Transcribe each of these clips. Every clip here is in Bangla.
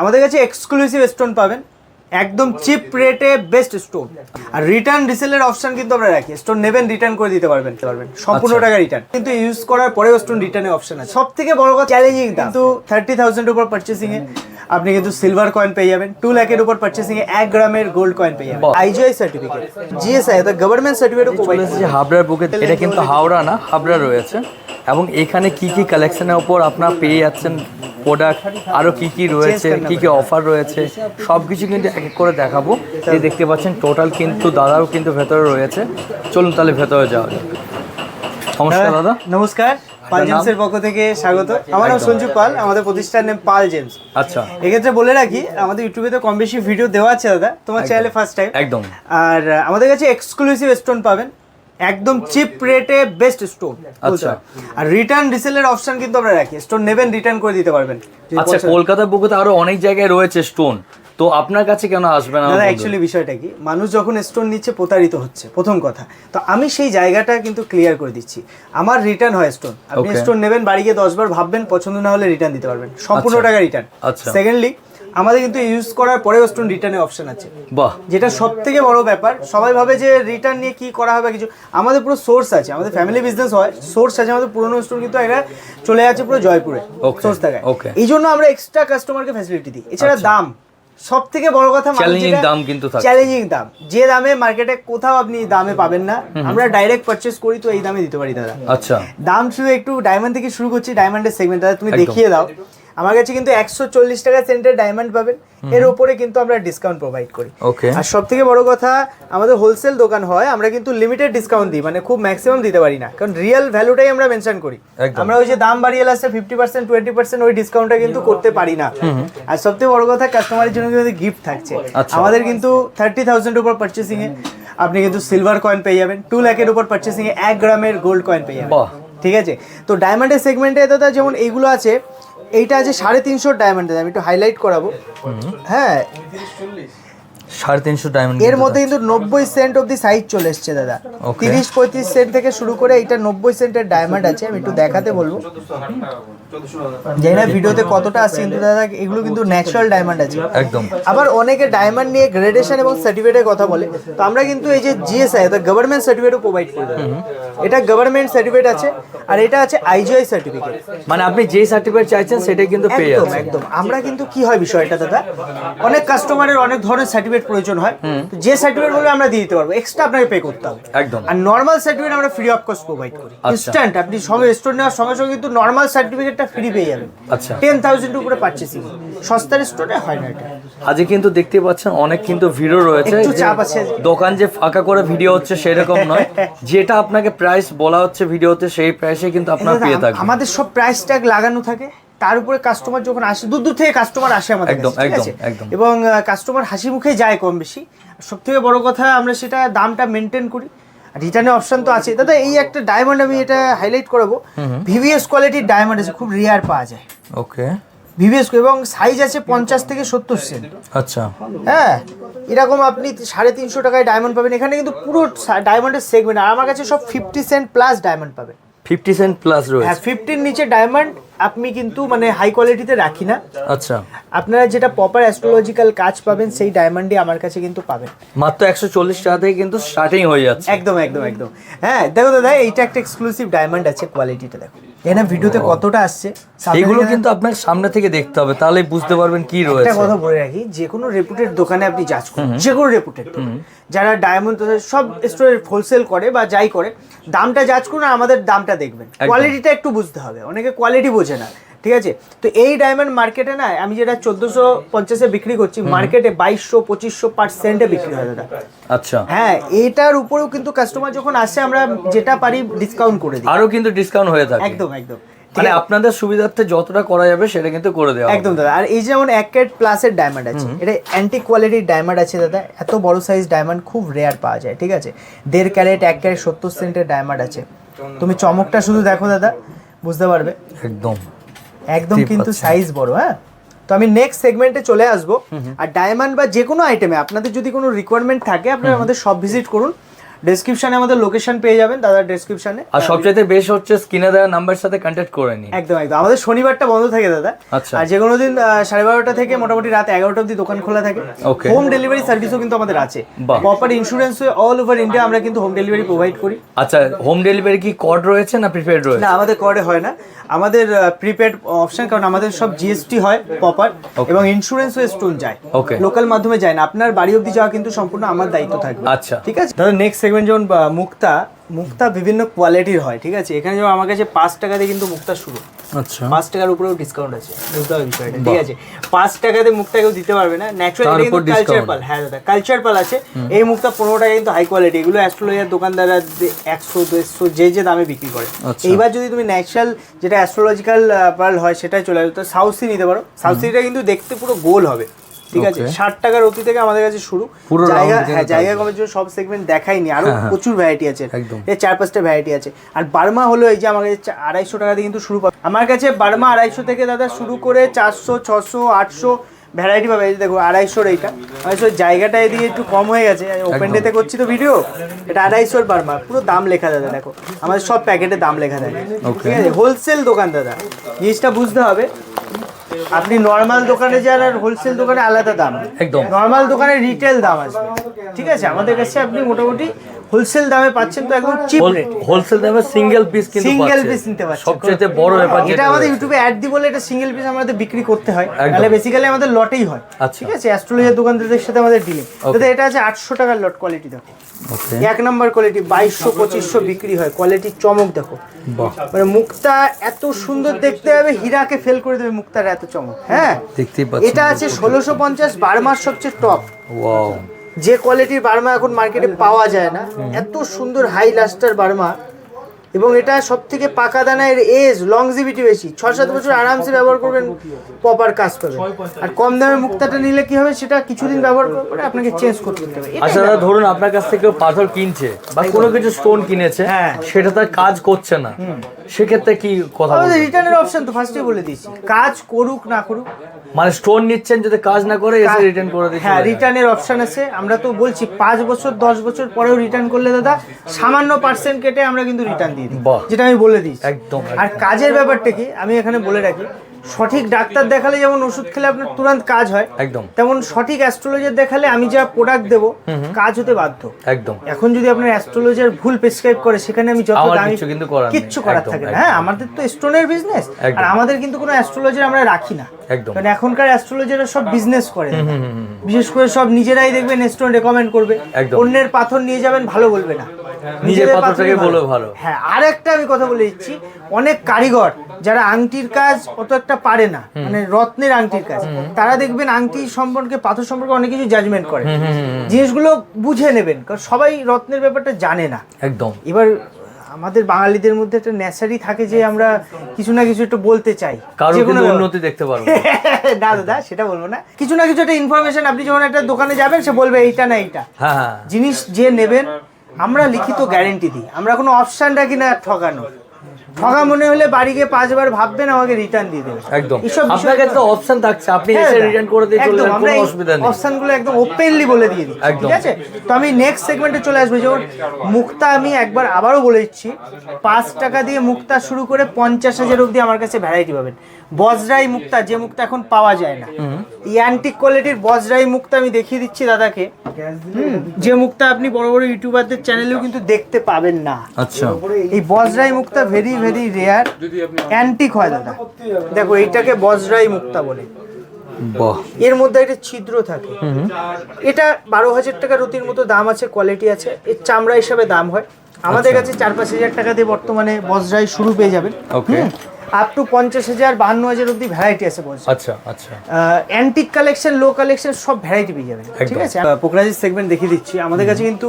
আমাদের কাছে এক্সক্লুসিভ স্টোন পাবেন। একদম চিপ রেটে বেস্ট স্টোন আর রিটার্ন রিসেলের অপশন কিন্তু আমরা রাখি। স্টোন নেবেন রিটার্ন করে দিতে পারবেন পারবেন। সম্পূর্ণ আচ্ছা। টাকা রিটার্ন কিন্তু ইউজ করার পরেও স্টোন রিটার্নের অপশন আছে। সব থেকে বড় কথা চ্যালেঞ্জিং কিন্তু থার্টি থাউজেন্ডের উপর পার্চেসিং এ আপনি কিন্তু সিলভার কয়েন পেয়ে যাবেন। টু লাখের উপর পার্চেসিং এ এক গ্রামের গোল্ড কয়েন পেয়ে যাবেন। আইজিআই সার্টিফিকেট জিএসআই অর্থাৎ গভর্নমেন্ট সার্টিফিকেট হাবড়ার বুকে। এটা কিন্তু হাওড়া না হাবড়া রয়েছে। এবং এখানে কি কি কালেকশনের ওপর আপনারা পেয়ে যাচ্ছেন প্রোডাক্ট আরও কি কি রয়েছে? কি কি অফার রয়েছে? সব কিছু কিন্তু এক এক করে দেখাবো। এই দেখতে পাচ্ছেন টোটাল কিন্তু দাদাও কিন্তু ভেতরে রয়েছে। চলুন তাহলে ভেতরে যাওয়া যাক। নমস্কার দাদা। নমস্কার। পাল? জেমসের পক্ষ থেকে স্বাগত। আমার নাম সঞ্জু পাল আমাদের প্রতিষ্ঠান নাম পাল জেমস। আচ্ছা। এক্ষেত্রে বলে রাখি আমাদের ইউটিউবে তো কম বেশি ভিডিও দেওয়া আছে দাদা। তোমার চ্যানেলে ফার্স্ট টাইম একদম। আর আমাদের কাছে এক্সক্লুসিভ স্টোন পাবেন। একদম চিপ রেটে বেস্ট স্টোন আচ্ছা। আর রিটার্ন রিসেলের অপশন কিন্তু আমরা রাখি স্টোন নেবেন রিটার্ন করে দিতে পারবেন। আচ্ছা পছন্দ- কলকাতার বুকে আরও অনেক জায়গায় রয়েছে স্টোন তো আপনার কাছে কেন আসবে না? দাদা অ্যাকচুয়ালি বিষয়টা কি মানুষ যখন স্টোন নিচ্ছে প্রতারিত হচ্ছে প্রথম কথা। তো আমি সেই জায়গাটা কিন্তু ক্লিয়ার করে দিচ্ছি। আমার রিটার্ন হয় স্টোন আপনি স্টোন নেবেন বাড়ি গিয়ে দশ বার ভাববেন পছন্দ না হলে রিটার্ন দিতে পারবেন। সম্পূর্ণ আচ্ছা। টাকা রিটার্ন আচ্ছা। সেকেন্ডলি আমাদের কিন্তু ইউজ করার পরেও স্টোন রিটার্নের অপশন আছে। বাহ। যেটা সব থেকে বড় ব্যাপার সবাই ভাবে যে রিটার্ন নিয়ে কি করা হবে কিছু আমাদের পুরো সোর্স আছে আমাদের ফ্যামিলি বিজনেস হয় সোর্স আছে আমাদের পুরোনো স্টোর কিন্তু একটা চলে যাচ্ছে পুরো জয়পুরে সোর্স থাকে okay. এই জন্য আমরা এক্সট্রা কাস্টমারকে ফ্যাসিলিটি দিই। এছাড়া আচ্ছা। দাম সব থেকে বড় কথা Challenging দাম কিন্তু চ্যালেঞ্জিং দাম। যে দামে মার্কেটে কোথাও আপনি দামে পাবেন না আমরা ডাইরেক্ট পারচেস করি তো এই দামে দিতে পারি দাদা। আচ্ছা। দাম শুধু একটু ডায়মন্ড থেকে শুরু করছি ডায়মন্ডের সেগমেন্ট দাদা তুমি দেখিয়ে দাও। আমার কাছে কিন্তু একশো চল্লিশ টাকা সেন্টের ডায়মন্ড পাবেন। এর উপরে কিন্তু আমরা ডিসকাউন্ট প্রোভাইড করি। ওকে। আর সব থেকে বড় কথা আমাদের হোলসেল দোকান হয় আমরা কিন্তু লিমিটেড ডিসকাউন্ট দিই মানে খুব ম্যাক্সিমাম দিতে পারি না। কারণ রিয়েল ভ্যালুটাই আমরা মেনশন করি। আমরা ওই যে দাম বাড়িয়ে লাস্টে ফিফটি পার্সেন্ট টোয়েন্টি পার্সেন্ট ওই ডিসকাউন্টটা কিন্তু করতে পারি না। আর সব থেকে বড় কথা কাস্টমারের জন্য কিন্তু গিফট থাকছে। আচ্ছা। আমাদের কিন্তু থার্টি থাউজেন্ড উপর পার্চেসিং এ আপনি কিন্তু সিলভার কয়েন পেয়ে যাবেন টু লাখের উপর পার্চেসিং এ এক গ্রামের গোল্ড কয়েন পেয়ে যাবেন। ঠিক আছে? তো ডায়মন্ডের সেগমেন্টে দাদা যেমন এইগুলো আছে এইটা আছে সাড়ে তিনশো ডায়মন্ড আমি একটু হাইলাইট করাবো। হ্যাঁ সাড়ে তিনশো ডায়মন্ড এর মধ্যে কিন্তু নব্বই সেন্ট অব্দি সাইজ চলে এসছে দাদা। তিরিশ পঁয়ত্রিশ সেন্ট থেকে শুরু করে এটা নব্বই সেন্টের ডায়মন্ড আছে আমি একটু দেখাতে বলব। জানি না ভিডিওতে কতটা আসছে কিন্তু দাদা এগুলো কিন্তু ন্যাচারাল ডায়মন্ড আছে। একদম। আবার অনেকে ডায়মন্ড নিয়ে গ্রেডেশন এবং সার্টিফিকেটের কথা বলে তো আমরা কিন্তু এই যে জিএসআই অর্থাৎ গভর্নমেন্ট সার্টিফিকেটও প্রোভাইড করে এটা গভর্নমেন্ট সার্টিফিকেট আছে আর এটা আছে আইজিআই সার্টিফিকেট মানে আপনি যে সার্টিফিকেট চাইছেন সেটাই কিন্তু পেয়ে যাচ্ছেন একদম। আমরা কিন্তু কি হয় বিষয়টা দাদা? অনেক কাস্টমারের অনেক ধরনের সার্টিফিকেট প্রয়োজন হয় যে সার্টিফিকেট বলবে আমরা দিয়ে দিতে পারব এক্সট্রা আপনাকে পে করতে হবে। একদম। আর নর্মাল সার্টিফিকেট আমরা ফ্রি অফ কস্ট প্রোভাইড করি। আচ্ছা। ইনস্ট্যান্ট আপনি সঙ্গে স্টোর নেওয়ার সঙ্গে সঙ্গে কিন্তু নর্মাল সার্টিফিকেটটা ফ্রি পেয়ে যাবেন। আচ্ছা। টেন থাউজেন্ড উপরে পারচেসিং সস্তার স্টোরে হয় না এটা। আজকে কিন্তু দেখতে পাচ্ছেন অনেক কিন্তু ভিডিও রয়েছে। একটু চাপ আছে। দোকান যে ফাঁকা করে ভিডিও হচ্ছে সেরকম নয়। যেটা আপনাকে প্রাইস বলা হচ্ছে ভিডিওতে সেই প্রাইসে কিন্তু আপনারা পেয়ে আম- আমাদের সব প্রাইস ট্যাগ লাগানো থাকে। তার উপরে কাস্টমার যখন আসে দূর দূর থেকে কাস্টমার আসে আমাদের একদম, ঠিক আছে? এবং কাস্টমার হাসি মুখে যায় কম বেশি। সব থেকে বড় কথা আমরা সেটা দামটা মেনটেন করি। রিটার্নের অপশন তো আছে। দাদা এই একটা ডায়মন্ড আমি এটা হাইলাইট করাবো। ভিভিএস কোয়ালিটির ডায়মন্ড আছে খুব রেয়ার পাওয়া যায়। ওকে ভিভিএস এবং সাইজ আছে পঞ্চাশ থেকে সত্তর সেন্ট আচ্ছা। হ্যাঁ এরকম আপনি সাড়ে তিনশো টাকায় ডায়মন্ড পাবেন। এখানে কিন্তু পুরো ডায়মন্ডের সেগমেন্ট আর আমার কাছে সব ফিফটি সেন্ট প্লাস ডায়মন্ড পাবেন। ফিফটি সেন্ট প্লাস হ্যাঁ ফিফটির নিচে ডায়মন্ড আপনি কিন্তু মানে হাই কোয়ালিটিতে রাখি না। আচ্ছা। আপনারা যেটা প্রপার অ্যাস্ট্রোলজিক্যাল কাজ পাবেন সেই ডায়মন্ডই আমার কাছে কিন্তু পাবেন। মাত্র একশো চল্লিশ টাকা থেকে কিন্তু স্টার্টিং হয়ে যাচ্ছে। একদম একদম একদম। হ্যাঁ দেখো দাদা এইটা একটা এক্সক্লুসিভ ডায়মন্ড আছে কোয়ালিটিটা দেখো। এখানে ভিডিওতে কতটা আসছে? এগুলো কিন্তু আপনার সামনে থেকে দেখতে হবে তাহলেই বুঝতে পারবেন কি রয়েছে। একটা কথা বলে রাখি যে কোনো রেপুটেড দোকানে আপনি যাচ করুন যে কোনো রেপুটেড যারা ডায়মন্ড সব স্টোরে হোলসেল করে বা যাই করে দামটা যাচ করুন আমাদের দামটা দেখবেন। কোয়ালিটিটা একটু বুঝতে হবে। অনেকে কোয়ালিটি বোঝে না। ঠিক আছে? তো এই ডায়মন্ড মার্কেটে না আমি যেটা চোদ্দশো পঞ্চাশে বিক্রি করছি মার্কেটে বাইশশো পঁচিশশো পার্সেন্টে বিক্রি হয় দাদা। আচ্ছা। হ্যাঁ এটার উপরেও কিন্তু কাস্টমার যখন আসে আমরা যেটা পারি ডিসকাউন্ট করে দিই। আরও কিন্তু ডিসকাউন্ট হয়ে থাকে। একদম একদম। মানে আপনাদের সুবিধার্থে যতটা করা যাবে সেটা কিন্তু করে দেওয়া একদম দাদা। আর এই যেমন এক ক্যারেট প্লাসের ডায়মন্ড আছে এটা অ্যান্টি কোয়ালিটির ডায়মন্ড আছে দাদা। এত বড় সাইজ ডায়মন্ড খুব রেয়ার পাওয়া যায় ঠিক আছে? দেড় ক্যারেট এক ক্যারেট সত্তর সেন্টের ডায়মন্ড আছে। তুমি চমকটা শুধু দেখো দাদা। বুঝতে পারবে? একদম। একদম কিন্তু সাইজ বড় হ্যাঁ? তো আমি নেক্সট সেগমেন্টে চলে আসব। আর ডায়মন্ড বা যে কোনো আইটেমে আপনাদের যদি কোনো রিকোয়ারমেন্ট থাকে আপনারা আমাদের সব ভিজিট করুন। ডেসক্রিপশনে আমাদের লোকেশন পেয়ে যাবেন দাদার ডেসক্রিপশনে আর সবচেয়ে বেশ হচ্ছে স্ক্রিনে দেওয়া নাম্বারের সাথে কন্ট্যাক্ট করে নিন। একদম একদম। আমাদের শনিবারটা বন্ধ থাকে দাদা। আচ্ছা। আর যে কোনো দিন সাড়ে বারোটা থেকে মোটামুটি রাত এগারোটা অবধি দোকান খোলা থাকে। হোম ডেলিভারি সার্ভিসও কিন্তু আমাদের আছে। প্রপার ইন্স্যুরেন্স হয়ে অল ওভার ইন্ডিয়া আমরা কিন্তু হোম ডেলিভারি প্রোভাইড করি। আচ্ছা হোম ডেলিভারি কি কর্ড রয়েছে না প্রিপেড রয়েছে? না আমাদের করে হয় না। আমাদের প্রিপেড অপশন কারণ আমাদের সব জিএসটি হয় প্রপার এবং ইন্স্যুরেন্স হয়ে স্টোন যায়. লোকাল মাধ্যমে যায় না। আপনার বাড়ি অবধি যাওয়া কিন্তু সম্পূর্ণ আমার দায়িত্ব থাকবে। আচ্ছা। ঠিক আছে? দাদা নেক্সট সেগমেন্ট যেমন মুক্তা মুক্তা বিভিন্ন কোয়ালিটির হয় ঠিক আছে? এখানে যেমন আমার কাছে পাঁচ টাকা দিয়ে কিন্তু মুক্তা শুরু। আচ্ছা। পাঁচ টাকার উপরেও ডিসকাউন্ট আছে বুঝতে হবে বিষয়টা ঠিক আছে? পাঁচ টাকাতে মুক্তা কেউ দিতে পারবে না ন্যাচুরালি কালচার পাল হ্যাঁ দাদা কালচার পাল আছে। এই মুক্তা পনেরো টাকা কিন্তু হাই কোয়ালিটি এগুলো অ্যাস্ট্রোলজার দোকানদাররা একশো দেড়শো যে যে দামে বিক্রি করে। আচ্ছা। এইবার যদি তুমি ন্যাচারাল যেটা অ্যাস্ট্রোলজিক্যাল পার্ল হয় সেটাই চলে আসবে তো সাউথ সি নিতে পারো। সাউথ সিটা কিন্তু দেখতে পুরো গোল হবে। ঠিক আছে? ষাট টাকার অতি থেকে আমাদের কাছে শুরু। জায়গা হ্যাঁ জায়গা কমের জন্য সব সেগমেন্ট দেখাইনি। আরও হ্যাঁ, হ্যাঁ। প্রচুর ভ্যারাইটি আছে। এর চার পাঁচটা ভ্যারাইটি আছে। আর বার্মা হলো এই যে আমার কাছে আড়াইশো টাকা দিয়ে কিন্তু শুরু পাবে। আমার কাছে বার্মা আড়াইশো থেকে দাদা শুরু করে চারশো ছশো আটশো ভ্যারাইটি পাবে। এই দেখো আড়াইশোর এইটা। আড়াইশোর জায়গাটা এদিকে একটু কম হয়ে গেছে। ওপেন। ডেতে করছি তো ভিডিও এটা আড়াইশোর বার্মা। পুরো দাম লেখা দাদা দেখো। আমাদের সব প্যাকেটে দাম লেখা থাকে। ঠিক আছে? হোলসেল দোকান দাদা। জিনিসটা বুঝতে হবে। আপনি নর্মাল দোকানে যান আর হোলসেল দোকানে আলাদা দাম। একদম। নর্মাল দোকানে রিটেল দাম আসবে। ঠিক আছে? আমাদের কাছে আপনি মোটামুটি হোলসেল দামে পাচ্ছেন তো একদম চিপ রেট হোলসেল দামে সিঙ্গেল পিস কিন্তু সিঙ্গেল পিস নিতে পারছেন সবচেয়ে বড় ব্যাপার এটা আমাদের ইউটিউবে অ্যাড দি বলে এটা সিঙ্গেল পিস আমাদের বিক্রি করতে হয়। তাহলে বেসিক্যালি আমাদের লটেই হয়। আচ্ছা। ঠিক আছে? অ্যাস্ট্রোলজার দোকানদারদের সাথে আমাদের ডিলিং Okay. এটা আছে আটশো টাকার লট কোয়ালিটি দেখো। এক নম্বর কোয়ালিটি বাইশশো পঁচিশশো বিক্রি হয়। কোয়ালিটির চমক দেখো। মানে মুক্তা এত সুন্দর দেখতে হবে হীরাকে ফেল করে দেবে মুক্তার এত। চমক। হ্যাঁ দেখতেই পাচ্ছি এটা আছে ষোলোশো পঞ্চাশ বার্মার সবচেয়ে টপ ওয়াও যে কোয়ালিটির বার্মা এখন মার্কেটে পাওয়া যায় না এত সুন্দর হাই লাস্টার বার্মা। এবং এটা সব থেকে পাকা দানা এর এজ লংজিভিটি বেশি। ছ সাত বছর আরামসে ব্যবহার করবেন প্রপার কাজ পাবেন আর কম দামে মুক্তাটা নিলে কি হবে? সেটা কিছুদিন ব্যবহার করার পরে আপনাকে চেঞ্জ করতে হবে। আচ্ছা দাদা ধরুন আপনার কাছ থেকে পাথর কিনছে বা কোনো কিছু স্টোন কিনেছে হ্যাঁ। সেটা তার কাজ করছে না। সেক্ষেত্রে কি কথা? রিটার্নের অপশন তো ফার্স্টে বলে দিয়েছি। কাজ করুক না করুক। মানে স্টোন নিচ্ছেন যদি কাজ না করে এসে রিটার্ন করে দিচ্ছে হ্যাঁ রিটার্নের অপশন আছে। আমরা তো বলছি পাঁচ বছর দশ বছর পরেও রিটার্ন করলে দাদা সামান্য পার্সেন্ট কেটে আমরা কিন্তু রিটার্ন দিয়ে দিই। যেটা আমি বলে দিই। একদম আর কাজের ব্যাপারটা কি? আমি এখানে বলে রাখি সঠিক ডাক্তার দেখালে যেমন ওষুধ খেলে আপনার তুরন্ত কাজ হয় একদম। তেমন সঠিক অ্যাস্ট্রোলজার দেখালে আমি যা প্রোডাক্ট দেবো কাজ হতে বাধ্য। একদম। এখন যদি আপনার অ্যাস্ট্রোলজার ভুল প্রেসক্রাইব করে সেখানে আমি যত দামি কিন্তু। কিচ্ছু করার থাকে না। হ্যাঁ আমাদের তো স্টোনের বিজনেস আর আমাদের কিন্তু কোনো অ্যাস্ট্রোলজার আমরা রাখি না। একদম। কারণ এখনকার অ্যাস্ট্রোলজাররা সব বিজনেস করে। বিশেষ করে সব নিজেরাই দেখবেন স্টোন রেকমেন্ড করবে। অন্যের পাথর নিয়ে যাবেন ভালো বলবে না। পাথরটাকে পাথরই বলবে ভালো। হ্যাঁ আর একটা আমি কথা বলে দিচ্ছি। অনেক কারিগর যারা আংটির কাজ অত একটা পারে না মানে রত্নের আংটির কাজ। তারা দেখবেন আংটি সম্পর্কে পাথর সম্পর্কে অনেক কিছু জাজমেন্ট করে। জিনিসগুলো বুঝে নেবেন কারণ সবাই রত্নের ব্যাপারটা জানে না। একদম। এবার আমাদের বাঙালিদের মধ্যে একটা নেশারি থাকে যে আমরা কিছু না কিছু একটু বলতে চাই। কোনো উন্নতি দেখতে পারব না। দাদা সেটা বলব না। কিছু না কিছু একটা ইনফরমেশন আপনি যখন একটা দোকানে যাবেন সে বলবে এইটা না এইটা। হ্যাঁ হ্যাঁ। জিনিস যে নেবেন আমরা লিখিত গ্যারেন্টি দিই। আমরা কোনো অপশন রাখি না ঠকানো ঠকা মনে হলে বাড়ি গিয়ে পাঁচবার ভাববেন আমাকে রিটার্ন দিয়ে দেবেন। একদম। আপনার কাছে তো অপশন থাকছে আপনি হ্যাঁ এসে রিটার্ন করে দিয়ে চলে যান কোনো অসুবিধা নেই। অপশনগুলো একদম ওপেনলি বলে দিয়ে দিই ঠিক আছে? তো আমি নেক্সট সেগমেন্টে চলে আসব যেমন মুক্তা আমি একবার আবারও বলে দিচ্ছি পাঁচ টাকা দিয়ে মুক্তা শুরু করে পঞ্চাশ হাজার অবধি আমার কাছে ভ্যারাইটি পাবেন। বজরাই মুক্তা যে মুক্তা এখন পাওয়া যায় না। এই অ্যান্টিক কোয়ালিটির বজরাই মুক্তা আমি দেখিয়ে দিচ্ছি দাদাকে। হুম, যে মুক্তা আপনি বড় বড় ইউটিউবারদের চ্যানেলেও কিন্তু দেখতে পাবেন না। আচ্ছা। এই বজরাই মুক্তা ভেরি ভেরি রেয়ার অ্যান্টিক হয় দাদা। দেখো এইটাকে বজরাই মুক্তা বলে। বাহ। এর মধ্যে একটা ছিদ্র থাকে। এটা বারো হাজার টাকা রুতির মতো দাম আছে কোয়ালিটি আছে। এর চামড়া হিসাবে দাম হয়। আমাদের কাছে চার পাঁচ হাজার টাকা দিয়ে বর্তমানে বজরাই শুরু পেয়ে যাবেন। Okay. আপ টু পঞ্চাশ হাজার বাহান্ন হাজার অব্দি ভ্যারাইটি আছে বজরা আচ্ছা আচ্ছা। অ্যান্টিক কালেকশন লো কালেকশন সব ভ্যারাইটি পেয়ে যাবেন। ঠিক। আছে? পোখরাজের সেগমেন্ট দেখিয়ে দিচ্ছি। আমাদের কাছে কিন্তু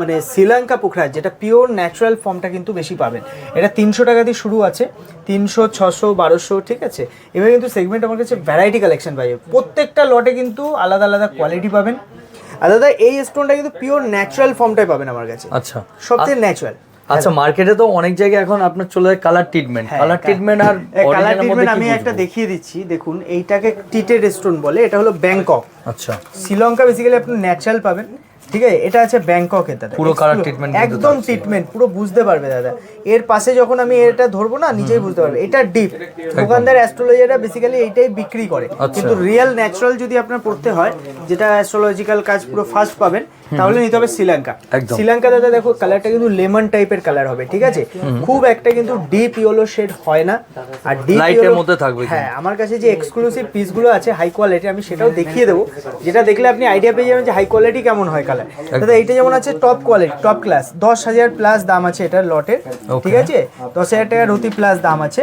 মানে শ্রীলঙ্কা পোখরাজ যেটা পিওর ন্যাচারাল ফর্মটা কিন্তু বেশি পাবেন। এটা তিনশো টাকা দিয়ে শুরু আছে। তিনশো ছশো বারোশো ঠিক আছে? এবার কিন্তু সেগমেন্ট আমার কাছে ভ্যারাইটি কালেকশন পাই। প্রত্যেকটা লটে কিন্তু আলাদা আলাদা কোয়ালিটি পাবেন। আর দাদা এই স্টোনটা কিন্তু পিওর ন্যাচারাল ফর্মটাই পাবেন আমার কাছে। আচ্ছা। সবচেয়ে ন্যাচারাল আচ্ছা মার্কেটে তো অনেক জায়গায় এখন আপনার চলে যায় কালার ট্রিটমেন্ট কালার ট্রিটমেন্ট আর কালার ট্রিটমেন্ট আমি একটা দেখিয়ে দিচ্ছি। দেখুন এইটাকে টিটেড স্টোন বলে এটা হলো ব্যাংকক আচ্ছা। শ্রীলঙ্কা বেসিক্যালি আপনি ন্যাচারাল পাবেন। ঠিক আছে? এটা আছে ব্যাংককের দাদা। পুরো treatment কিন্তু একদম ট্রিটমেন্ট পুরো বুঝতে পারবে দাদা। এর পাশে যখন আমি এটা ধরবো না নিজেই বুঝতে পারবে। এটা ডিপ দোকানদার অ্যাস্ট্রোলজাররা বেসিক্যালি এইটাই বিক্রি করে। আচ্ছা। কিন্তু রিয়েল ন্যাচারাল যদি আপনার পড়তে হয় যেটা অ্যাস্ট্রোলজিক্যাল কাজ পুরো ফার্স্ট পাবেন তাহলে নিতে হবে শ্রীলঙ্কা। শ্রীলঙ্কা দাদা দেখো কালারটা কিন্তু লেমন টাইপের কালার হবে ঠিক আছে? খুব একটা কিন্তু ডিপ ইয়েলো শেড হয় না। আর ডিপ এর মধ্যে থাকবে হ্যাঁ আমার কাছে যে এক্সক্লুসিভ পিসগুলো আছে হাই কোয়ালিটি আমি সেটাও দেখিয়ে দেবো। যেটা দেখলে আপনি আইডিয়া পেয়ে যাবেন যে হাই কোয়ালিটি কেমন হয় কালার দাদা এইটা যেমন আছে টপ কোয়ালিটি টপ ক্লাস দশ হাজার প্লাস দাম আছে এটার লটের ঠিক আছে? দশ হাজার টাকা রতি প্লাস দাম আছে।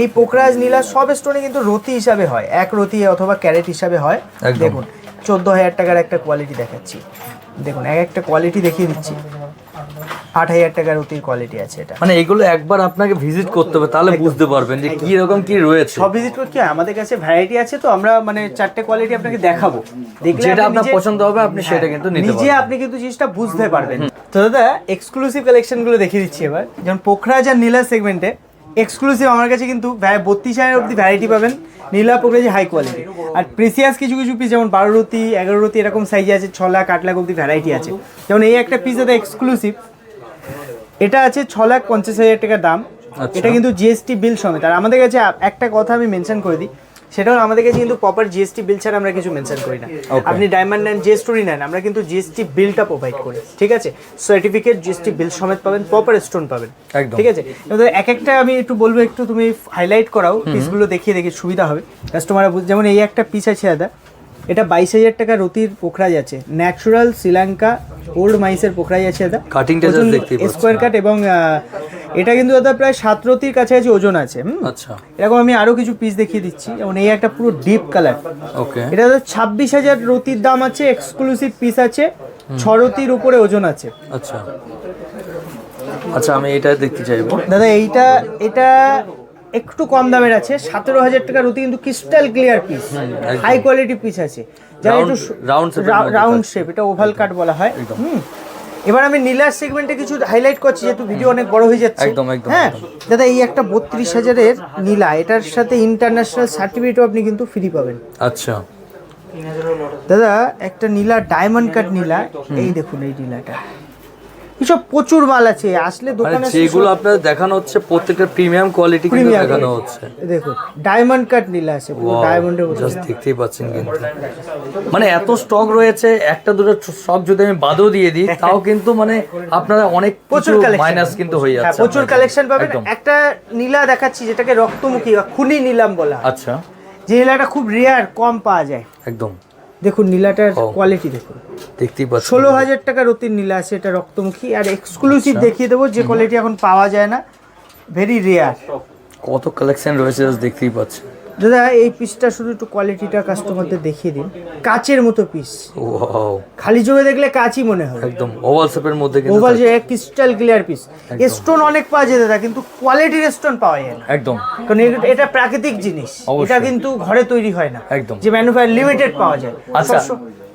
এই পোকরাজ নীলা সব স্টোনে কিন্তু রতি হিসাবে হয়। এক রতি অথবা ক্যারেট হিসাবে হয়। দেখুন চোদ্দ হাজার টাকার একটা কোয়ালিটি দেখাচ্ছি। দেখুন এক একটা কোয়ালিটি দেখিয়ে দিচ্ছি। আট হাজার টাকার রতির কোয়ালিটি আছে এটা। মানে এগুলো একবার আপনাকে ভিজিট করতে হবে তাহলে বুঝতে পারবেন যে কি রকম কি রয়েছে। সব ভিজিট করতে হয়। আমাদের কাছে ভ্যারাইটি আছে তো আমরা মানে চারটে কোয়ালিটি আপনাকে দেখাবো। যেটা আপনার পছন্দ হবে আপনি সেটা কিন্তু নিতে নিজে আপনি কিন্তু জিনিসটা বুঝতে পারবেন। তো দাদা এক্সক্লুসিভ কালেকশনগুলো দেখিয়ে দিচ্ছি এবার। যেমন পোখরাজ আর নীলা সেগমেন্টে এক্সক্লুসিভ আমার কাছে কিন্তু বত্রিশ হাজার অব্দি ভ্যারাইটি পাবেন। নীলা পোখরাজ হাই কোয়ালিটি আর প্রিসিয়াস কিছু কিছু পিস যেমন বারো রতি এগারো রতি এরকম সাইজে আছে ছ লাখ আট লাখ অব্দি ভ্যারাইটি আছে। যেমন এই একটা পিস দাদা এক্সক্লুসিভ এটা আছে ছ লাখ পঞ্চাশ হাজার টাকা দাম। আচ্ছা। এটা কিন্তু জিএসটি বিল সমেত। আর আমাদের কাছে একটা কথা আমি মেনশন করে দিই সেটা আমাদের কাছে কিন্তু প্রপার জিএসটি বিল ছাড়া আমরা কিছু মেনশন করি না। আপনি ডায়মন্ড নেন জিএসটি নেন আমরা কিন্তু জিএসটি বিলটা প্রোভাইড করি ঠিক আছে? সার্টিফিকেট জিএসটি বিল সমেত পাবেন প্রপার স্টোন পাবেন ঠিক আছে? এবার এক একটা আমি একটু বলব একটু তুমি হাইলাইট করাও পিসগুলো দেখিয়ে দেখি সুবিধা হবে। কাস্টমার যেমন এই একটা পিস আছে দাদা এটা বাইশ হাজার টাকা রতির পোখরাজ আছে। ন্যাচুরাল শ্রীলঙ্কা ওল্ড মাইসের পোখরাজ আছে দাদা। Cutting টা just দেখতেই পাচ্ছি। স্কোয়ার কাট এবং এটা কিন্তু দাদা প্রায় সাত রতির কাছাকাছি ওজন আছে আচ্ছা। এরকম আমি আরও কিছু পিস দেখিয়ে দিচ্ছি। যেমন এই একটা পুরো ডিপ কালার ওকে এটা দাদা ছাব্বিশ হাজার রতির দাম আছে এক্সক্লুসিভ পিস আছে ছ রতির উপরে ওজন আছে। আচ্ছা। আচ্ছা আমি এটা দেখতে চাইব। দাদা এইটা এটা একটু কম দামের আছে সতেরো হাজার টাকার অতি কিন্তু crystal clear piece high quality piece আছে। যারা একটু রাউন্ড শেপ এটা ওভাল কাট বলা হয়। হুম। এবার আমি নীলার সেগমেন্টে কিছু হাইলাইট করছি যেহেতু ভিডিও অনেক বড় হয়ে যাচ্ছে। একদম, একদম, হ্যাঁ দাদা এই একটা বত্রিশ হাজারের নীলা এটার সাথে ইন্টারন্যাশনাল সার্টিফিকেটও আপনি কিন্তু ফ্রি পাবেন। আচ্ছা। দাদা একটা নীলা ডায়মন্ড কাট নীলা এই দেখুন এই নীলাটা। এসব প্রচুর মাল আছে আসলে দোকানে যেগুলো আপনাদের দেখানো হচ্ছে প্রত্যেকটা প্রিমিয়াম কোয়ালিটি কিন্তু দেখানো হচ্ছে। দেখুন ডায়মন্ড কাট নীলা আছে পুরো ডায়মন্ডের মতো জাস্ট দেখতেই পাচ্ছেন কিন্তু। মানে এত স্টক রয়েছে একটা দুটো স্টক যদি আমি বাদও দিয়ে দিই তাও কিন্তু মানে আপনারা অনেক প্রচুর মাইনাস কিন্তু হয়ে হ্যাঁ যাচ্ছে প্রচুর কালেকশন পাবেন। একটা নীলা দেখাচ্ছি যেটাকে রক্তমুখী বা খুনি নীলাম বলা আচ্ছা। যে নীলাটা খুব রেয়ার কম পাওয়া যায়। একদম। দেখুন নীলাটার কোয়ালিটি দেখুন। দেখতেই পাচ্ছি। ষোলো হাজার টাকা রতির নীলা আছে এটা রক্তমুখী। আর এক্সক্লুসিভ আচ্ছা। দেখিয়ে দেবো যে কোয়ালিটি এখন পাওয়া যায় না। ভেরি রেয়ার কত কালেকশন রয়েছে দেখতেই পাচ্ছেন দাদা এই পিসটা শুধু একটু কোয়ালিটিটা কাস্টমারদের দেখিয়ে দিন। কাচের মতো পিস ওয়াও খালি চোখে দেখলে কাচই মনে হয় একদম ওভাল শেপের মধ্যে কিন্তু ওভাল যে ক্রিস্টাল ক্লিয়ার পিস স্টোন অনেক পাওয়া যায় দাদা কিন্তু কোয়ালিটির স্টোন পাওয়া যায় না। একদম। কারণ এটা প্রাকৃতিক জিনিস। এটা কিন্তু ঘরে তৈরি হয় না। একদম। যে ম্যানুফ্যাক্সার লিমিটেড পাওয়া যায়। আচ্ছা।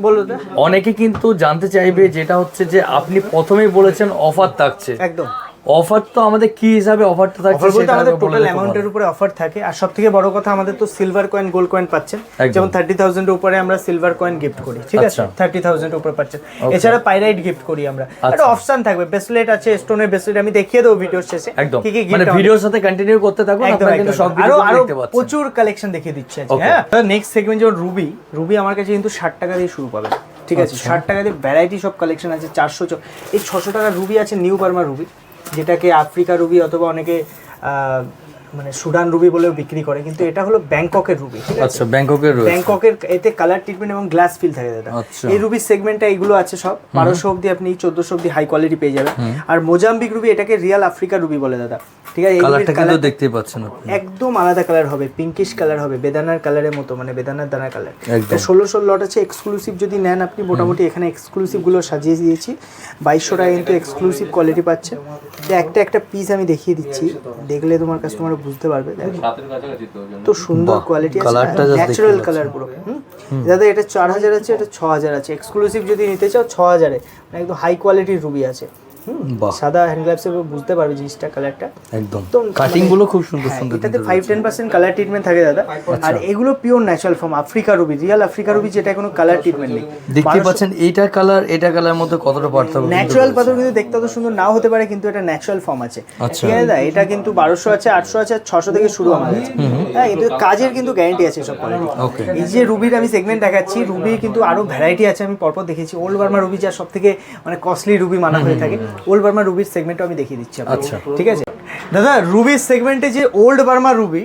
বলো অনেকে কিন্তু জানতে চাইবে যেটা হচ্ছে যে আপনি প্রথমেই বলেছেন অফার থাকছে। একদম। অফার তো আমাদের কি হিসাবে অফারটা থাকছে সেটা আমাদের টোটাল অ্যামাউন্টের পারো। উপরে অফার থাকে। আর সব থেকে বড় কথা আমাদের তো সিলভার কয়েন গোল্ড কয়েন পাচ্ছেন। যেমন থার্টি থাউজেন্ডের উপরে আমরা সিলভার কয়েন গিফট করি ঠিক আছে? আচ্ছা। থার্টি থাউজেন্ডের উপরে পাচ্ছেন। এছাড়া পাইরাইট গিফট করি আমরা। একটা আচ্ছা। অপশন থাকবে ব্রেসলেট আছে স্টোনের ব্রেসলেট আমি দেখিয়ে দেবো ভিডিওর শেষে। একদম। কি কি মানে ভিডিওর সাথে কন্টিনিউ করতে থাকুন আপনারা কিন্তু সব আরও ভিডিও দেখতে পাচ্ছেন। প্রচুর কালেকশন দেখিয়ে দিচ্ছে আজকে হ্যাঁ? নেক্সট সেগমেন্ট যেমন রুবি রুবি আমার কাছে কিন্তু ষাট টাকা দিয়ে শুরু পাবেন ঠিক আছে? আচ্ছা। ষাট টাকা দিয়ে ভ্যারাইটি সব কালেকশন আছে চারশো এই ছশো টাকা রুবি আছে নিউ বার্মা রুবি যেটাকে আফ্রিকা রুবি অথবা অনেকে আহ, মানে সুডান রুবি বলেও বিক্রি করে কিন্তু এটা হলো ব্যাংককের রুবি আচ্ছা ব্যাংককের রুবি। ব্যাংককের এতে কালার ট্রিটমেন্ট এবং গ্লাস ফিল থাকে দাদা। আচ্ছা। এই রুবি সেগমেন্টটা এগুলো আছে সব বারোশো অবধি আপনি চোদ্দশো অবধি হাই কোয়ালিটি পেয়ে যাবেন। আর মোজাম্বিক রুবি এটাকে রিয়াল আফ্রিকা রুবি বলে দাদা। ঠিক আছে কালারটা কিন্তু দেখতেই পাচ্ছেন আপনি। একদম আলাদা কালার হবে পিঙ্কিশ কালার হবে বেদানার কালারের মতো মানে বেদানার দানা কালার একদম। ষোলোশো লট আছে এক্সক্লুসিভ যদি নেন আপনি মোটামুটি এখানে এক্সক্লুসিভগুলো সাজিয়ে দিয়েছি। বাইশশো টাকা কিন্তু এক্সক্লুসিভ কোয়ালিটি পাচ্ছে। তো একটা একটা পিস আমি দেখিয়ে দিচ্ছি। দেখলে তোমার কাস্টমার বুঝতে পারবে তো সুন্দর কোয়ালিটি আছে ন্যাচারাল কালার পুরো? দাদা এটা চার হাজার আছে এটা ছ হাজার আছে। এক্সক্লুসিভ যদি নিতে চাও ছ হাজারে। মানে একদম হাই কোয়ালিটির রুবি আছে। সাদা হ্যান্ড গ্লাভস বুঝতে পারবে জিনিসটা কালারটা একদম। কাটিংগুলো খুব সুন্দর সুন্দর এটাতে five ten percent colour treatment থাকে দাদা। আর এগুলো pure natural form Africa ruby real Africa ruby যেটা কোনো কালার ট্রিটমেন্ট নেই। দেখতে পাচ্ছেন এইটার কালার এটা কালার মধ্যে কতটা পার্থক্য ন্যাচারাল পাথর কিন্তু দেখতে অত সুন্দর নাও হতে পারে কিন্তু এটা ন্যাচারাল ফর্ম আছে। আচ্ছা। ঠিক আছে দাদা এটা কিন্তু বারোশো আছে আটশো আছে ছশো থেকে শুরু আমাদের। হ্যাঁ কিন্তু কাজের কিন্তু গ্যারান্টি আছে সব কোয়ালিটি এই যে রুবির আমি সেগমেন্ট দেখাচ্ছি রুবির কিন্তু আরও ভ্যারাইটি আছে আমি পরপর দেখেছি। ওল্ড বার্মা রুবি যা সব থেকে মানে কস্টলি রুবি মানা হয়ে থাকে। ওল্ড বার্মা রুবির সেগমেন্টও আমি দেখিয়ে দিচ্ছি আচ্ছা। ঠিক আছে? দাদা রুবির সেগমেন্টে যে ওল্ড বার্মা রুবি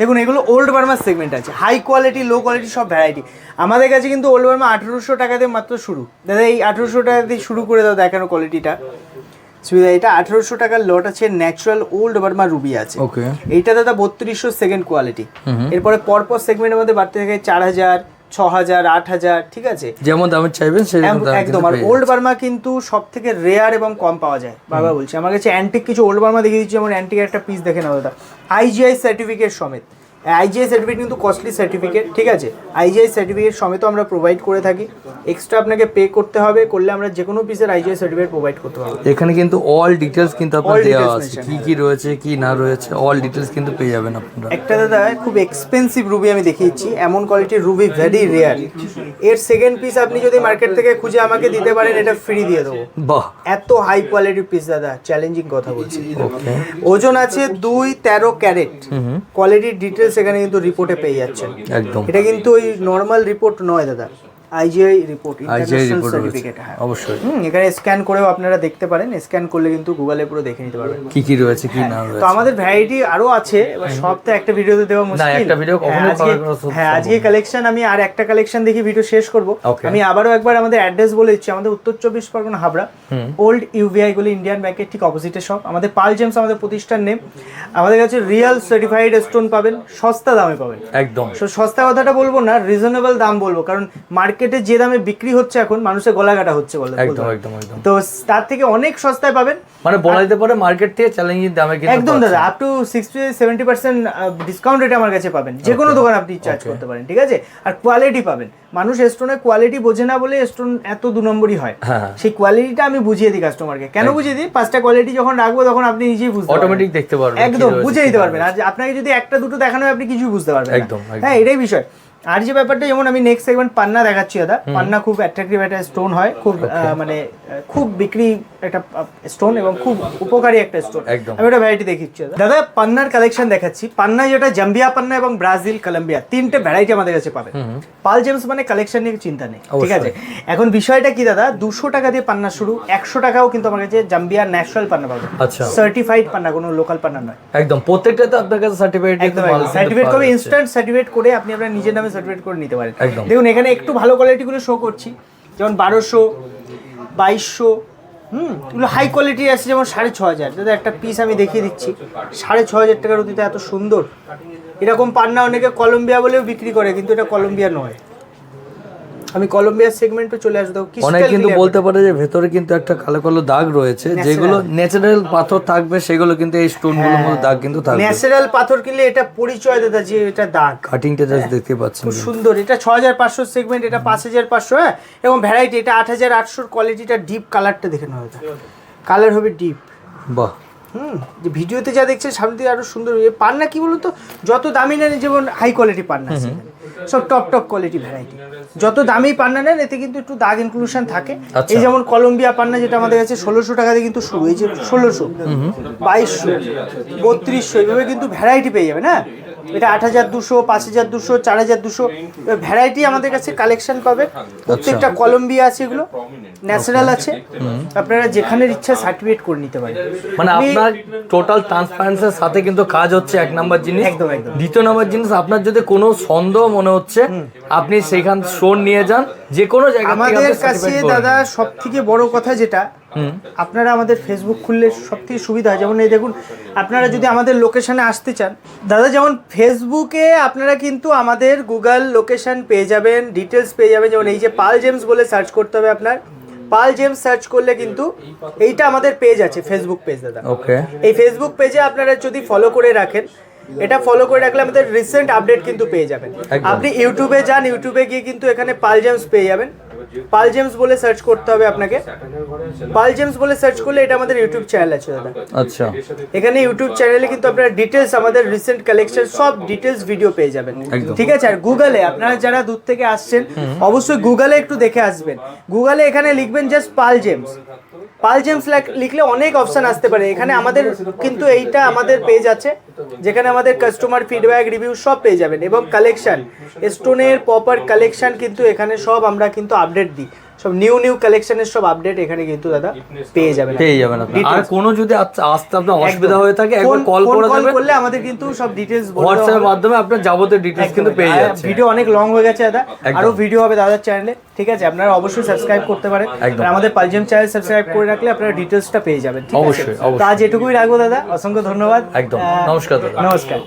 দেখুন এগুলো ওল্ড বার্মার সেগমেন্ট আছে। হাই কোয়ালিটি লো কোয়ালিটি সব ভ্যারাইটি আমাদের কাছে কিন্তু ওল্ড বার্মা আঠেরোশো টাকা দিয়ে মাত্র শুরু। দাদা এই আঠেরোশো টাকা দিয়ে শুরু করে দাও দেখানো কোয়ালিটিটা সুবিধা এটা আঠেরোশো টাকার লট আছে ন্যাচারাল ওল্ড বার্মা রুবি আছে। ওকে এইটা দাদা বত্রিশশো সেকেন্ড কোয়ালিটি এরপরে পরপর সেগমেন্টের মধ্যে বাড়তে থাকে চার হাজার ছ হাজার আট হাজার ঠিক আছে? যেমন দামের চাইবেন একদম। আর ওল্ড বার্মা কিন্তু সব থেকে রেয়ার এবং কম পাওয়া যায় বারবার বলছি। আমার কাছে অ্যান্টিক কিছু ওল্ড বার্মা দেখিয়ে দিচ্ছি যেমন অ্যান্টিক একটা পিস দেখে নাও দাদা আইজিআই সার্টিফিকেট সমেত। আইজিআই সার্টিফিকেট কিন্তু কস্টলি সার্টিফিকেট ঠিক আছে? আইজিআই সার্টিফিকেট সমেত আমরা প্রোভাইড করে থাকি। এক্সট্রা আপনাকে পে করতে হবে করলে আমরা যে কোনো পিসের আইজিআই সার্টিফিকেট প্রোভাইড করতে পারব। এখানে কিন্তু অল ডিটেলস কিন্তু আপনার দেওয়া আছে। কি কি রয়েছে কি না রয়েছে অল ডিটেলস কিন্তু পেয়ে যাবেন আপনারা। একটা দাদা খুব এক্সপেন্সিভ রুবি আমি দেখিয়েছি এমন কোয়ালিটির রুবি ভেরি রেয়ার এর সেকেন্ড পিস আপনি যদি মার্কেট থেকে খুঁজে আমাকে দিতে পারেন এটা ফ্রি দিয়ে দেবো। বাহ। এত হাই কোয়ালিটির পিস দাদা চ্যালেঞ্জিং কথা বলছি। ওজন আছে দুই তেরো ক্যারেট। কোয়ালিটির ডিটেলস এখানে কিন্তু রিপোর্টে পেয়ে যাচ্ছেন। একদম। এটা কিন্তু ওই নর্মাল রিপোর্ট নয় দাদা। IGI report IGI report certificate হ্যাঁ। অবশ্যই। হুম এখানে স্ক্যান করেও আপনারা দেখতে পারেন স্ক্যান করলে কিন্তু গুগলে পুরো দেখে নিতে পারবেন। কি কি রয়েছে কি না তো আমাদের ভ্যারাইটি আরও আছে এবার সব তো একটা ভিডিওতে দেওয়া মুশকিল। একটা video কখনোই হ্যাঁ, আজকে- খুব হ্যাঁ আজকে কালেকশন আমি আর একটা কালেকশন দেখি ভিডিও শেষ করব। আমি আবারও একবার আমাদের অ্যাড্রেস বলে দিচ্ছি আমাদের উত্তর চব্বিশ পরগনা হাবড়া। ওল্ড ইউভিআই গুলি ইন্ডিয়ান ব্যাংকের ঠিক অপোজিটে সব আমাদের পাল জেমস আমাদের প্রতিষ্ঠান নেম আমাদের কাছে রিয়েল সার্টিফাইড স্টোন পাবেন সস্তা দামে পাবেন। একদম। সস্তা কথাটা বলব না রিজনেবল দাম বলব। কারণ মার্কেটে যে দামে বিক্রি হচ্ছে এখন মানুষের গলা কাটা হচ্ছে বলে একদম একদম একদম। তো তার থেকে অনেক সস্তায় পাবেন। মানে বলা যেতে পারে মার্কেট থেকে চ্যালেঞ্জিং দামে কিন্তু একদম দাদা up to sixty seventy percent discount রেটে আমার কাছে পাবেন। যে কোনো দোকান আপনি চার্জ করতে পারেন ঠিক আছে? আর কোয়ালিটি পাবেন। মানুষ স্টোনের কোয়ালিটি বোঝে না বলে স্টোন এত দু নম্বরই হয়। হ্যাঁ, হ্যাঁ। সেই কোয়ালিটিটা আমি বুঝিয়ে দিই কাস্টমারকে কেন বুঝিয়ে দিই? পাঁচটা কোয়ালিটি যখন রাখব তখন আপনি নিজেই বুঝতে অটোমেটিক দেখতে পারবেন একদম বুঝে নিতে পারবেন। আর আপনাকে যদি একটা দুটো দেখানো হয় আপনি কিছুই বুঝতে পারবেন একদম। হ্যাঁ এটাই বিষয়। আর যে ব্যাপারটা যেমন আমি নেক্সট সেগমেন্ট পান্না দেখাচ্ছি দাদা। পান্না খুব অ্যাট্রাকটিভ একটা স্টোন হয় খুব মানে খুব বিক্রি একটা স্টোন এবং খুব উপকারী একটা স্টোন একদম। আমি ওটা ভ্যারাইটি দেখিচ্ছি। দাদা। পান্নার কালেকশন দেখাচ্ছি। পান্না যেটা জাম্বিয়া পান্না এবং ব্রাজিল কলম্বিয়া তিনটে ভ্যারাইটি আমাদের কাছে পাবেন। পাল জেমস মানে কালেকশন নিয়ে চিন্তা নেই ঠিক আছে? এখন বিষয়টা কি দাদা দুশো টাকা দিয়ে পান্না শুরু একশো টাকাও কিন্তু আমার কাছে জাম্বিয়া ন্যাশনাল পান্না পাবেন। আচ্ছা। সার্টিফাইড পান্না কোনো লোকাল পান্না নয়। একদম প্রত্যেকটাতে আপনার কাছে সার্টিফিকেট একদম সার্টিফিকেট করে ইনস্ট্যান্ট সার্টিফিকেট করে আপনি আপনার নিজের নামে সার্টিফিকেট করে নিতে পারেন। দেখুন এখানে একটু ভালো কোয়ালিটিগুলো শো করছি। যেমন বারোশো বাইশশো হুম, এগুলো হাই কোয়ালিটি আছে, যেমন সাড়ে ছ হাজার। দাদা, একটা পিস আমি দেখিয়ে দিচ্ছি। সাড়ে ছ হাজার টাকার অতীতে এত সুন্দর। এরকম পান্না অনেকে কলম্বিয়া বলেও বিক্রি করে, কিন্তু এটা কলম্বিয়া নয়। আমি কলম্বিয়ার সেগমেন্টে চলে আসব অনেক কিন্তু বলতে পারে যে ভেতরে কিন্তু একটা কালো কালো দাগ রয়েছে যেগুলো ন্যাচারাল পাথর থাকবে সেগুলো কিন্তু এই স্টোনগুলোর মধ্যে দাগ কিন্তু থাকবে। ন্যাচারাল পাথর কিনলে এটা পরিচয় দাদা যে এটা দাগ। কাটিংটা জাস্ট দেখতে পাচ্ছেন খুব সুন্দর। এটা ছ হাজার পাঁচশো সেগমেন্ট এটা পাঁচ হাজার পাঁচশো হ্যাঁ? এবং ভ্যারাইটি এটা আট হাজার আটশোর কোয়ালিটিটা ডিপ কালারটা দেখে নেওয়া হবে কালার হবে ডিপ বাহ। হুম যে ভিডিওতে যা দেখছেন সামনে দিয়ে আরও সুন্দর পান্না কি বলুন তো? যত দামি নেন যেমন হাই কোয়ালিটি পান্না। সব টপ টপ কোয়ালিটি ভ্যারাইটি যত দামি পান্না নেন এতে কিন্তু একটু দাগ ইনক্লুশন থাকে। আচ্ছা। এই যেমন কলম্বিয়া পান্না যেটা আমাদের কাছে ষোলোশো টাকা দিয়ে কিন্তু শুরু এই যে ষোলোশো বাইশশো বত্রিশশো এইভাবে কিন্তু ভ্যারাইটি পেয়ে যাবে না এটা আট হাজার দুশো পাঁচ হাজার দুশো চার হাজার দুশো ভ্যারাইটি আমাদের কাছে কালেকশন পাবে। প্রত্যেকটা কলম্বিয়া আছে এগুলো ন্যাচারাল আছে। আপনারা যেখানে ইচ্ছা সার্টিফিকেট করে নিতে পারেন। মানে আপনার টোটাল ট্রান্সপারেন্সের সাথে কিন্তু কাজ হচ্ছে এক নাম্বার জিনিস। একদম, একদম। দ্বিতীয় নাম্বার জিনিস আপনার যদি কোনো সন্দেহ মনে হচ্ছে আপনি সেখান স্টোর নিয়ে যান। যে কোনো জায়গা আমাদের কাছে দাদা সব থেকে বড় কথা যেটা আপনারা আমাদের ফেসবুক খুললে সব থেকে সুবিধা হয়। যেমন এই দেখুন আপনারা যদি আমাদের লোকেশানে আসতে চান দাদা যেমন ফেসবুকে আপনারা কিন্তু আমাদের গুগল লোকেশন পেয়ে যাবেন ডিটেলস পেয়ে যাবেন। যেমন এই যে পাল জেমস বলে সার্চ করতে হবে আপনার। পাল জেমস সার্চ করলে কিন্তু এইটা আমাদের পেজ আছে ফেসবুক পেজ দাদা। ওকে এই ফেসবুক পেজে আপনারা যদি ফলো করে রাখেন এটা ফলো করে রাখলে আমাদের রিসেন্ট আপডেট কিন্তু পেয়ে যাবেন। আপনি ইউটিউবে যান ইউটিউবে গিয়ে কিন্তু এখানে পাল জেমস পেয়ে যাবেন। পাল জেমস বলে সার্চ করতে হবে আপনাকে। পাল জেমস বলে সার্চ করলে এটা আমাদের ইউটিউব চ্যানেল আছে দাদা আচ্ছা। এখানে ইউটিউব চ্যানেলে কিন্তু আপনারা ডিটেলস আমাদের রিসেন্ট কালেকশন সব ডিটেলস ভিডিও পেয়ে যাবেন। ঠিক আছে? আর গুগলে আপনারা যারা দূর থেকে আসছেন অবশ্যই গুগলে একটু দেখে আসবেন। গুগলে এখানে লিখবেন just Pal gems Pal gems লিখলে অনেক অপশন আসতে পারে। এখানে আমাদের কিন্তু এইটা আমাদের পেজ আছে, যেখানে আমাদের কাস্টমার ফিডব্যাক রিভিউ সব পেয়ে যাবেন। এবং কালেকশান স্টোনের প্রপার কালেকশান কিন্তু এখানে সব আমরা কিন্তু আপডেট দিই। সব নিউ নিউ কালেকশনের সব আপডেট এখানে কিন্তু দাদা পেয়ে যাবেন। পেয়ে যাবেন আপনি আর। কোনো যদি আসতে আপনার অসুবিধা হয়ে থাকে একবার কল করে কল দেবেন। করলে আমাদের কিন্তু সব ডিটেলস হোয়াটসঅ্যাপের মাধ্যমে আপনার যাবতীয় ডিটেলস কিন্তু পেয়ে যাচ্ছে। ভিডিও অনেক লং হয়ে গেছে দাদা। আরও ভিডিও হবে দাদার চ্যানেলে ঠিক আছে আপনারা অবশ্যই সাবস্ক্রাইব করতে পারেন। আর আমাদের পালজেম চ্যানেল সাবস্ক্রাইব করে রাখলে আপনারা ডিটেলসটা পেয়ে যাবেন। ঠিক আছে? অবশ্যই, অবশ্যই। আজ এটুকুই রাখব দাদা। অসংখ্য ধন্যবাদ। একদম। নমস্কার দাদা। নমস্কার।